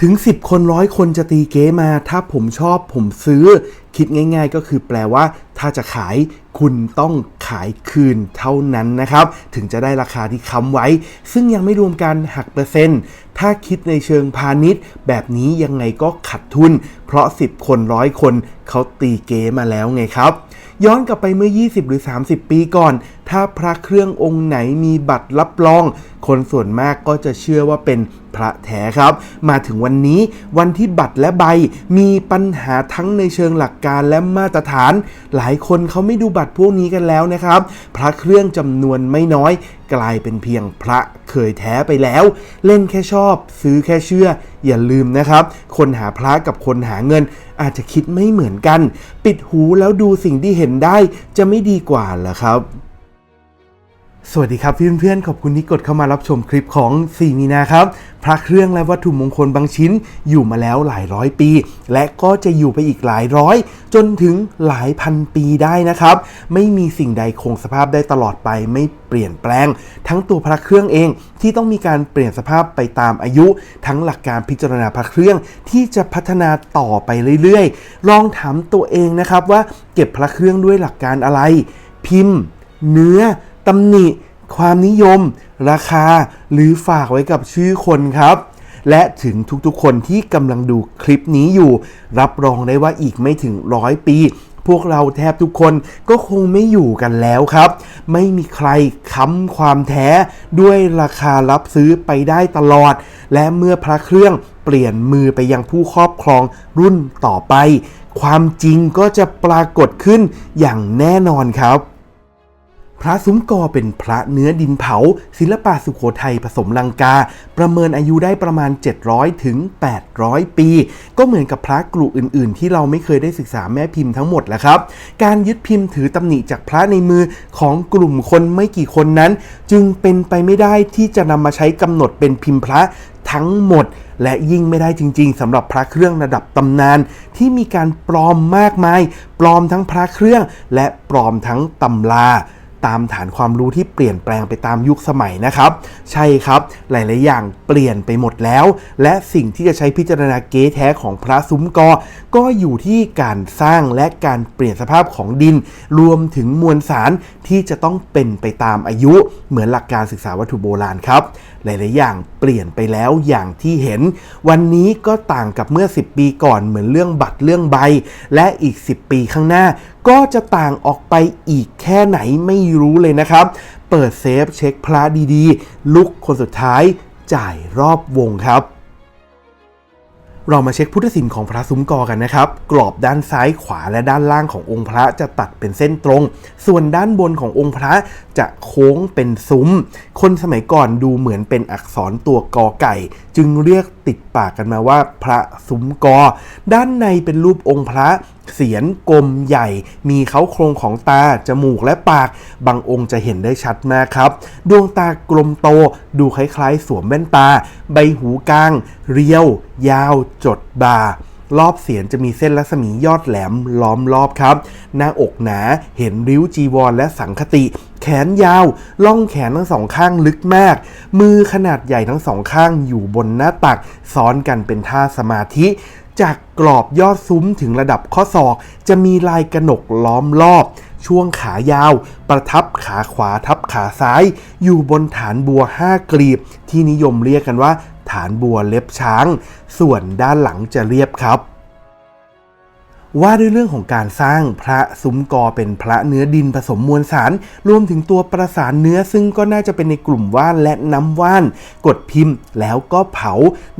ถึง 10 คนร้อยคนจะตีเก๊มา ถ้าผมชอบผมซื้อ คิดง่าย ๆ ก็คือแปลว่า ถ้าจะขาย คุณต้องขายคืนเท่านั้นนะครับ ถึงจะได้ราคาที่ค้ำไว้ ซึ่งยังไม่รวมการหักเปอร์เซ็นต์ ถ้าคิดในเชิงพาณิชย์ แบบนี้ยังไงก็ขัดทุน เพราะ 10 คนร้อยคนเขาตีเก๊มาแล้วไงครับ ย้อนกลับไปเมื่อ 20 หรือ 30 ปีก่อน ถ้าพระเครื่ององค์ไหนมีบัตรรับรอง คนส่วนมากก็จะเชื่อว่าเป็นพระแท้ครับ มาถึงวันนี้วันที่บัตรและใบมีปัญหาทั้งในเชิงหลักการและมาตรฐาน หลายคนเขาไม่ดูบัตรพวกนี้กันแล้วนะครับ พระเครื่องจำนวนไม่น้อย กลายเป็นเพียงพระเคยแท้ไปแล้ว เล่นแค่ชอบ ซื้อแค่เชื่อ อย่าลืมนะครับ คนหาพระกับคนหาเงิน อาจจะคิดไม่เหมือนกัน ปิดหูแล้วดูสิ่งที่เห็นได้จะไม่ดีกว่าเหรอครับ สวัสดีครับเพื่อนๆขอบคุณที่กดเข้ามารับชมคลิปของ 4 มีนาครับพระเครื่องและวัตถุมงคลบางชิ้นอยู่มาแล้วหลายร้อยปี และก็จะอยู่ไปอีกหลายร้อย จนถึงหลายพันปีได้นะครับ ไม่มีสิ่งใดคงสภาพได้ตลอดไปไม่เปลี่ยนแปลง ทั้งตัวพระเครื่องเองที่ต้องมีการเปลี่ยนสภาพไปตามอายุ ทั้งหลักการพิจารณาพระเครื่องที่จะพัฒนาต่อไปเรื่อยๆ ลองถามตัวเองนะครับว่าเก็บพระเครื่องด้วยหลักการอะไร พิมพ์ เนื้อ ตำหนิ ความนิยม ราคา หรือฝากไว้กับชื่อคนครับ และถึงทุกๆคนที่กำลังดูคลิปนี้อยู่ รับรองได้ว่าอีกไม่ถึงร้อยปีพวกเราแทบทุกคนก็คงไม่อยู่กันแล้วครับ ไม่มีใครค้ำความแท้ด้วยราคารับซื้อไปได้ตลอด และเมื่อพระเครื่องเปลี่ยนมือไปยังผู้ครอบครองรุ่นต่อไป ความจริงก็จะปรากฏขึ้นอย่างแน่นอนครับ พระซุ้มกอเป็นพระเนื้อดินเผา ศิลปะสุขโขทัยผสมลังกา ประเมินอายุได้ประมาณ 700ถึง800 ปี ก็เหมือนกับพระกลุ่อื่น ๆ ที่เราไม่เคยได้ศึกษาแม่พิมพ์ทั้งหมดแหละครับ การยึดพิมพ์ถือตำหนิจากพระในมือของกลุ่มคนไม่กี่คนนั้น จึงเป็นไปไม่ได้ที่จะนำมาใช้กำหนดเป็นพิมพ์พระทั้งหมดและยิ่งไม่ได้จริง ๆสำหรับพระเครื่องระดับตำนาน ที่มีการปลอมมากมาย ปลอมทั้งพระเครื่อง และปลอมทั้งตำรา ตามฐานความรู้ที่เปลี่ยนแปลงไปตามยุคสมัยนะครับ ใช่ครับ หลาย ๆ อย่างเปลี่ยนไปหมดแล้ว และสิ่งที่จะใช้พิจารณาเก๊แท้ของพระซุ้มกอ ก็อยู่ที่การสร้างและการเปลี่ยนสภาพของดิน รวมถึงมวลสารที่จะต้องเป็นไปตามอายุ เหมือนหลักการศึกษาวัตถุโบราณครับ หลาย ๆ อย่างเปลี่ยนไปแล้วอย่างที่เห็น วันนี้ก็ต่างกับเมื่อ 10 ปีก่อนเหมือนเรื่องบัตรเรื่องใบ และอีก 10 ปีข้างหน้า ก็จะต่างออกไปอีกแค่ไหนไม่รู้เลยนะครับ เปิดเซฟเช็คพระดี ๆ ลุกคนสุดท้ายจ่ายรอบวงครับ เรามาเช็คพุทธศิลป์ของพระซุ้มกอกันนะครับ กรอบด้านซ้ายขวาและด้านล่างขององค์พระจะตัดเป็นเส้นตรง ส่วนด้านบนขององค์พระจะโค้งเป็นซุ้ม คนสมัยก่อนดูเหมือนเป็นอักษรตัวกอไก่ จึงเรียกติดปากกันมาว่าพระซุ้มกอ ด้านในเป็นรูปองค์พระ เสียนกลมใหญ่ มีเขาโครงของตา จมูกและปาก บางองค์จะเห็นได้ชัดมากครับ ดวงตากลมโต ดูคล้ายๆ สวมแว่นตา ใบหูกลาง เรียว ยาว จดบารอบเสียนจะมีเส้นรัศมียอดแหลมล้อมรอบครับ หน้าอกหนา เห็นริ้วจีวรและสังคติ แขนยาว ล่องแขนทั้งสองข้างลึกมาก มือขนาดใหญ่ทั้งสองข้างอยู่บนหน้าตัก ซ้อนกันเป็นท่าสมาธิ จากกรอบยอดซุ้มถึงระดับข้อศอก จะมีลายกระหนกล้อมรอบ ช่วงขายาว ประทับขาขวาทับขาซ้าย อยู่บนฐานบัวห้ากลีบ ที่นิยมเรียกกันว่า ฐานบัวเล็บช้าง ส่วนด้านหลังจะเรียบครับ ว่าด้วยเรื่องของการสร้างพระซุ้มกอเป็นพระเนื้อดินผสมมวลสาร รวมถึงตัวประสานเนื้อซึ่งก็น่าจะเป็นในกลุ่มว่านและน้ำว่าน กดพิมพ์แล้วก็เผา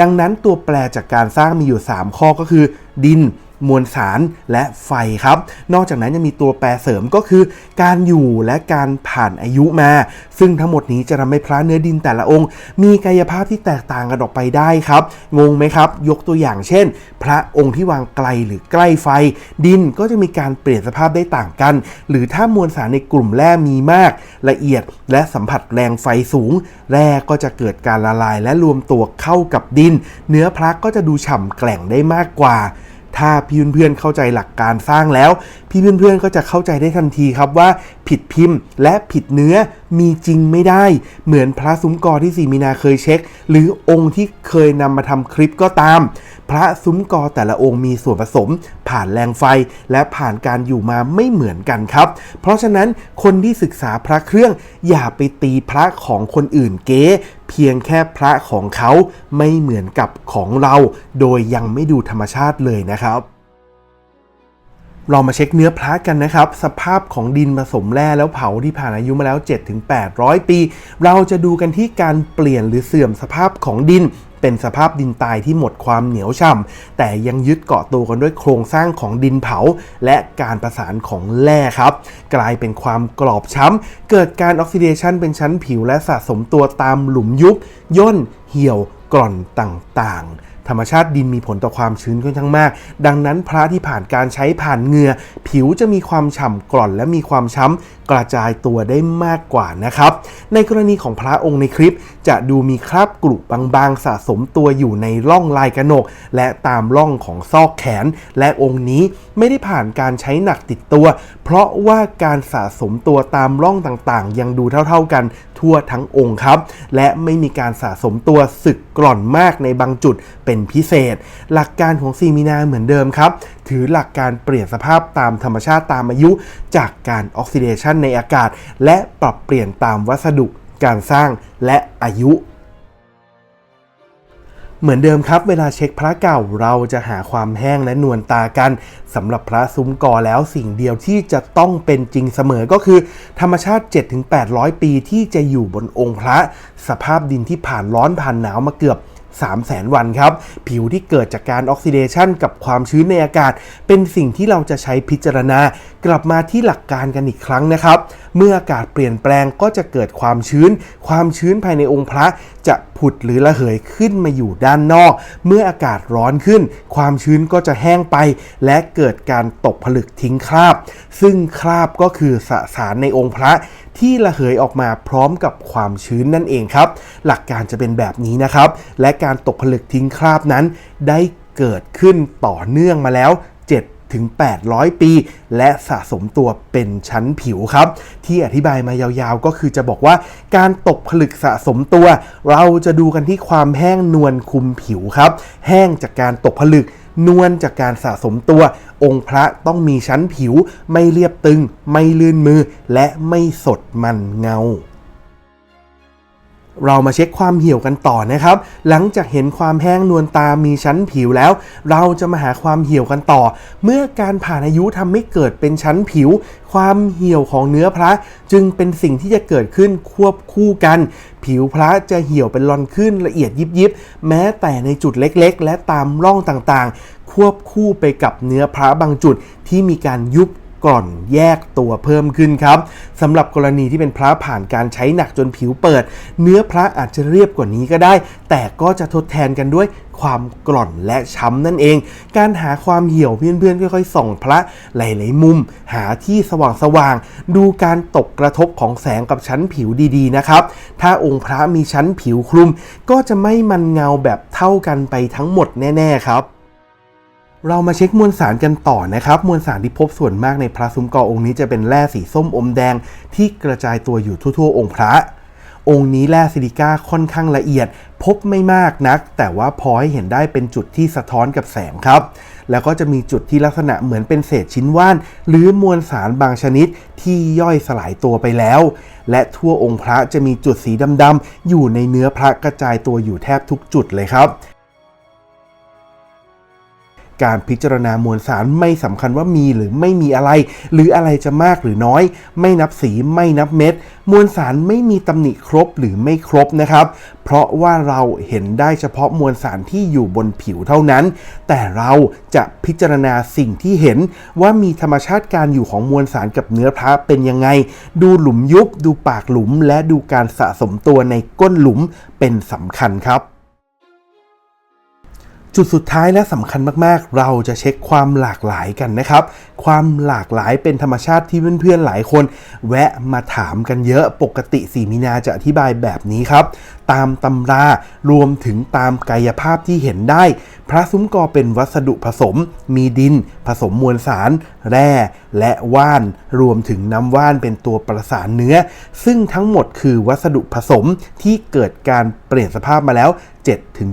ดังนั้นตัวแปรจากการสร้างมีอยู่ 3 ข้อก็คือ ดิน มวลสารและไฟครับ นอกจากนั้นยังมีตัวแปรเสริมก็คือ การอยู่และการผ่านอายุมา ซึ่งทั้งหมดนี้จะทำให้พระเนื้อดินแต่ละองค์ มีกายภาพที่แตกต่างกันออกไปได้ครับ งงไหมครับ ยกตัวอย่างเช่น พระองค์ที่วางไกลหรือใกล้ไฟ ดินก็จะมีการเปลี่ยนสภาพได้ต่างกัน หรือถ้ามวลสารในกลุ่มแร่มีมาก ละเอียดและสัมผัสแรงไฟสูง แร่ก็จะเกิดการละลายและรวมตัวเข้ากับดิน เนื้อพระก็จะดูฉ่ำแกร่งได้มากกว่า ถ้าพี่เพื่อนๆเข้าใจหลักการสร้างแล้ว พี่เพื่อนๆก็จะเข้าใจได้ทันทีครับว่า ผิดพิมพ์และผิดเนื้อมีจริงไม่ได้ เหมือนพระซุ้มกอที่สีมีนาเคยเช็ค หรือองค์ที่เคยนำมาทำคลิปก็ตาม พระซุ้มกอแต่ละองค์มีส่วนผสม ผ่านแรงไฟและผ่านการอยู่มาไม่เหมือนกันครับ เพราะฉะนั้นคนที่ศึกษาพระเครื่องอย่าไปตีพระของคนอื่นเก๊ พียงแค่พระของเขาไม่เหมือนกับของเรา โดยยังไม่ดูธรรมชาติเลยนะครับเรามาเช็คเนื้อพระกันนะครับ สภาพของดินผสมแร่แล้วเผาที่ผ่านอายุมาแล้ว 7-800 ปี เราจะดูกันที่การเปลี่ยนหรือเสื่อมสภาพของดิน เป็นสภาพดินตายที่หมดความเหนียวช่ำแต่ยังยึดเกาะตัวกันด้วยโครงสร้างของดินเผา และการประสานของแร่ครับ กลายเป็นความกรอบช้ำ เกิดการออกซิเดชันเป็นชั้นผิวและสะสมตัวตามหลุมยุบย่นเหี่ยวกร่อนต่างๆ ธรรมชาติดินมีผลต่อความชื้นค่อนข้างมาก ดังนั้นพระที่ผ่านการใช้ผ่านเหงื่อผิวจะมีความฉ่ำกร่อนและมีความช้ำกระจายตัวได้มากกว่านะครับ ในกรณีของพระองค์ในคลิป จะดูมีคราบกรุบางๆ สะสมตัวอยู่ในร่องลายกระหนก และตามร่องของซอกแขน และองค์นี้ไม่ได้ผ่านการใช้หนักติดตัว เพราะว่าการสะสมตัวตามร่องต่างๆ ยังดูเท่า ๆกันทั่วทั้งองค์ครับ และไม่มีการสะสมตัวสึกกร่อนมากในบางจุดเป็นพิเศษ หลักการของซีมีนาเหมือนเดิมครับ ถือหลักการเปลี่ยนสภาพตามธรรมชาติตามอายุ จากการออกซิเดชันในอากาศ และปรับเปลี่ยนตามวัสดุการสร้างและอายุ เหมือนเดิมครับ เวลาเช็คพระเก่าเราจะหาความแห้งและนวลตากันสำหรับพระซุ้มกอแล้วสิ่งเดียวที่จะต้องเป็นจริงเสมอก็คือ ธรรมชาติ 7-800 ปีที่จะอยู่บนองค์พระ สภาพดินที่ผ่านร้อนผ่านหนาวมาเกือบ 3 0 0แสนวันครับ ผิวที่เกิดจากการออกซิเดชันกับความชื้นในอากาศ เป็นสิ่งที่เราจะใช้พิจารณา กลับมาที่หลักการกันอีกครั้งนะครับ เมื่ออากาศเปลี่ยนแปลงก็จะเกิดความชื้น ความชื้นภายในองค์พระจะผุดหรือระเหยขึ้นมาอยู่ด้านนอก เมื่ออากาศร้อนขึ้น ความชื้นก็จะแห้งไป และเกิดการตกผลึกทิ้งคราบ ซึ่งคราบก็คือสสารในองค์พระ ที่ระเหยออกมาพร้อมกับความชื้นนั่นเองครับ หลักการจะเป็นแบบนี้นะครับ และการตกผลึกทิ้งคราบนั้นได้เกิดขึ้นต่อเนื่องมาแล้ว 7ถึง 800 ปี และสะสมตัวเป็นชั้นผิวครับ ที่อธิบายมายาวๆ ก็คือจะบอกว่าการตกผลึกสะสมตัว เราจะดูกันที่ความแห้งนวลคุมผิวครับ แห้งจากการตกผลึก นวลจากการสะสมตัว องค์พระต้องมีชั้นผิว ไม่เรียบตึง ไม่ลื่นมือ และไม่สดมันเงา เรามาเช็คความเหี่ยวกันต่อนะครับ หลังจากเห็นความแห้งนวลตามีชั้นผิวแล้ว เราจะมาหาความเหี่ยวกันต่อ เมื่อการผ่านอายุทำให้เกิดเป็นชั้นผิว ความเหี่ยวของเนื้อพระจึงเป็นสิ่งที่จะเกิดขึ้นควบคู่กัน ผิวพระจะเหี่ยวเป็นรอนขึ้นละเอียดยิบยิบแม้แต่ในจุดเล็กๆ และตามร่องต่างๆ ควบคู่ไปกับเนื้อพระบางจุดที่มีการยุบ กร่อนแยกตัวเพิ่มขึ้นครับสำหรับกรณีที่เป็นพระผ่านการใช้หนักจนผิวเปิด เนื้อพระอาจจะเรียบกว่านี้ก็ได้ แต่ก็จะทดแทนกันด้วยความกร่อนและช้ำนั่นเอง การหาความเหี่ยวเพื่อนๆค่อยๆส่องพระหลายๆมุม หาที่สว่างๆดูการตกกระทบของแสงกับชั้นผิวดีๆนะครับ ถ้าองค์พระมีชั้นผิวคลุม ก็จะไม่มันเงาแบบเท่ากันไปทั้งหมดแน่ๆครับ เรามาเช็คมวลสารกันต่อนะครับ มวลสารที่พบส่วนมากในพระซุ้มกอองค์นี้จะเป็นแร่สีส้มอมแดงที่กระจายตัวอยู่ทั่วๆ องค์พระ องค์นี้แร่ซิลิก้าค่อนข้างละเอียด พบไม่มากนัก แต่ว่าพอให้เห็นได้เป็นจุดที่สะท้อนกับแสงครับ แล้วก็จะมีจุดที่ลักษณะเหมือนเป็นเศษชิ้นว่าน หรือมวลสารบางชนิดที่ย่อยสลายตัวไปแล้ว และทั่วองค์พระจะมีจุดสีดำๆอยู่ในเนื้อพระกระจายตัวอยู่แทบทุกจุดเลยครับ การพิจารณามวลสารไม่สำคัญว่ามีหรือไม่มีอะไร หรืออะไรจะมากหรือน้อย ไม่นับสีไม่นับเม็ด มวลสารไม่มีตำหนิครบหรือไม่ครบนะครับ เพราะว่าเราเห็นได้เฉพาะมวลสารที่อยู่บนผิวเท่านั้น แต่เราจะพิจารณาสิ่งที่เห็นว่ามีธรรมชาติการอยู่ของมวลสารกับเนื้อพระเป็นยังไง ดูหลุมยุบ ดูปากหลุม และดูการสะสมตัวในก้นหลุมเป็นสำคัญครับ จุดสุดท้ายและสำคัญมากๆ เราจะเช็คความหลากหลายกันนะครับ ความหลากหลายเป็นธรรมชาติที่เพื่อนๆหลายคน แวะมาถามกันเยอะปกติสีมีนาจะอธิบายแบบนี้ครับตามตำรารวมถึงตามกายภาพที่เห็นได้ พระซุ้มกอเป็นวัสดุผสม มีดิน ผสมมวลสาร แร่ และว่าน รวมถึงน้ำว่านเป็นตัวประสานเนื้อ ซึ่งทั้งหมดคือวัสดุผสมที่เกิดการเปลี่ยนสภาพมาแล้ว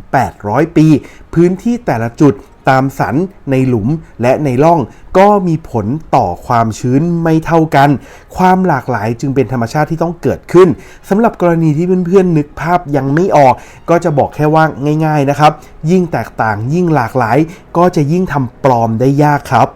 7-800 ปี พื้นที่แต่ละจุด ตามสันในหลุมและในร่อง ก็มีผลต่อความชื้นไม่เท่ากัน ความหลากหลายจึงเป็นธรรมชาติที่ต้องเกิดขึ้นสำหรับกรณีที่เพื่อนๆนึกภาพยังไม่ออก ก็จะบอกแค่ว่าง่าย ๆนะครับ ยิ่งแตกต่างยิ่งหลากหลาย ก็จะยิ่งทำปลอมได้ยากครับ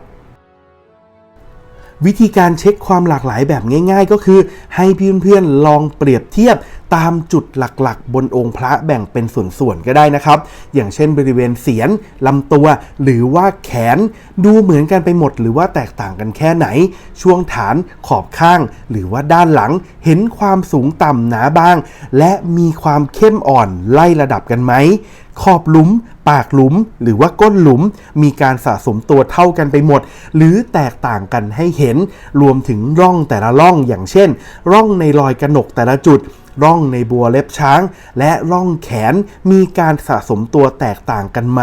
วิธีการเช็คความหลากหลายแบบง่าย ๆ ก็คือ ให้เพื่อนๆลองเปรียบเทียบตามจุดหลักๆ บนองค์พระแบ่งเป็นส่วนๆก็ได้นะครับ อย่างเช่นบริเวณเสียนลำตัว หรือว่าแขนดูเหมือนกันไปหมด หรือว่าแตกต่างกันแค่ไหน ช่วงฐานขอบข้าง หรือว่าด้านหลังเห็นความสูงต่ำหนาบาง และมีความเข้มอ่อนไล่ระดับกันไหมขอบหลุม ปากหลุมหรือว่าก้นหลุมมีการสะสมตัวเท่ากันไปหมด หรือแตกต่างกันให้เห็น รวมถึงร่องแต่ละร่องอย่างเช่น ร่องในรอยกระหนกแต่ละจุด ร่องในบัวเล็บช้าง และร่องแขนมีการสะสมตัวแตกต่างกันไหม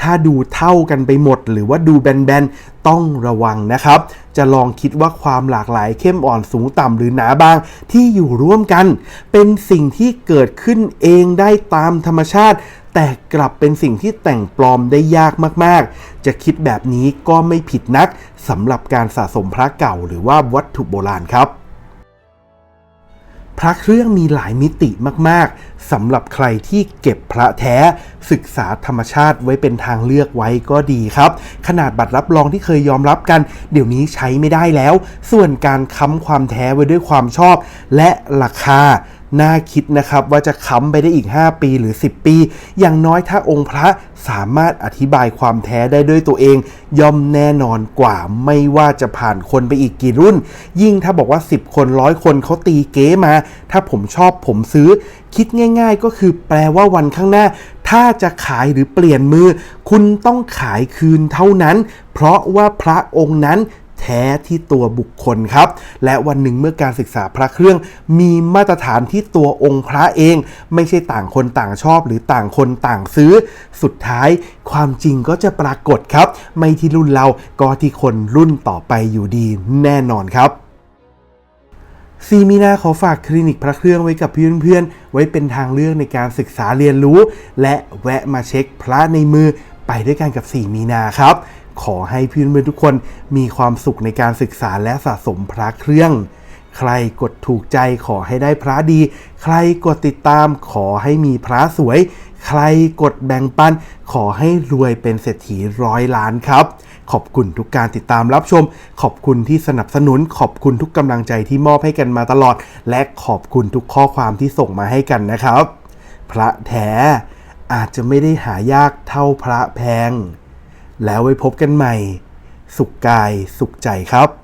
ถ้าดูเท่ากันไปหมด หรือว่าดูแบนๆ ต้องระวังนะครับ จะลองคิดว่าความหลากหลายเข้มอ่อนสูงต่ำหรือหนาบางที่อยู่ร่วมกัน เป็นสิ่งที่เกิดขึ้นเองได้ตามธรรมชาติแต่กลับเป็นสิ่งที่แต่งปลอมได้ยากมาก ๆ จะคิดแบบนี้ก็ไม่ผิดนักสำหรับการสะสมพระเก่าหรือว่าวัตถุโบราณครับ พระเครื่องมีหลายมิติมากๆสำหรับใครที่เก็บพระแท้ศึกษาธรรมชาติไว้เป็นทางเลือกไว้ก็ดีครับ ขนาดบัตรรับรองที่เคยยอมรับกัน เดี๋ยวนี้ใช้ไม่ได้แล้ว ส่วนการค้ำความแท้ไว้ด้วยความชอบและราคา น่าคิดนะครับว่าจะค้ำไปได้อีก 5 ปีหรือ 10 ปี อย่างน้อยถ้าองค์พระสามารถอธิบายความแท้ได้ด้วยตัวเอง ย่อมแน่นอนกว่าไม่ว่าจะผ่านคนไปอีกกี่รุ่น ยิ่งถ้าบอกว่า 10 คนร้อยคนเขาตีเก๊มา ถ้าผมชอบผมซื้อ คิดง่าย ๆ ก็คือแปลว่าวันข้างหน้า ถ้าจะขายหรือเปลี่ยนมือ คุณต้องขายคืนเท่านั้น เพราะว่าพระองค์นั้น แท้ที่ตัวบุคคลครับ และวันหนึ่งเมื่อการศึกษาพระเครื่อง มีมาตรฐานที่ตัวองค์พระเอง ไม่ใช่ต่างคนต่างชอบ หรือต่างคนต่างซื้อ สุดท้ายความจริงก็จะปรากฏครับ ไม่ที่รุ่นเราก็ที่คนรุ่นต่อไปอยู่ดีแน่นอนครับซีมีนาขอฝากคลินิกพระเครื่องไว้กับเพื่อนๆ ไว้เป็นทางเลือกในการศึกษาเรียนรู้ และแวะมาเช็คพระในมือไปด้วยกันกับ 4 มีนาครับ ขอให้เพื่อนทุกคนมีความสุขในการศึกษาและสะสมพระเครื่อง ใครกดถูกใจขอให้ได้พระดี ใครกดติดตามขอให้มีพระสวย ใครกดแบ่งปัน ขอให้รวยเป็นเศรษฐีร้อยล้านครับ ขอบคุณทุกการติดตามรับชม ขอบคุณที่สนับสนุน ขอบคุณทุกกำลังใจที่มอบให้กันมาตลอด และขอบคุณทุกข้อความที่ส่งมาให้กันนะครับ พระแท้อาจจะไม่ได้หายากเท่าพระแพง แล้วไว้พบกันใหม่ สุขกายสุขใจครับ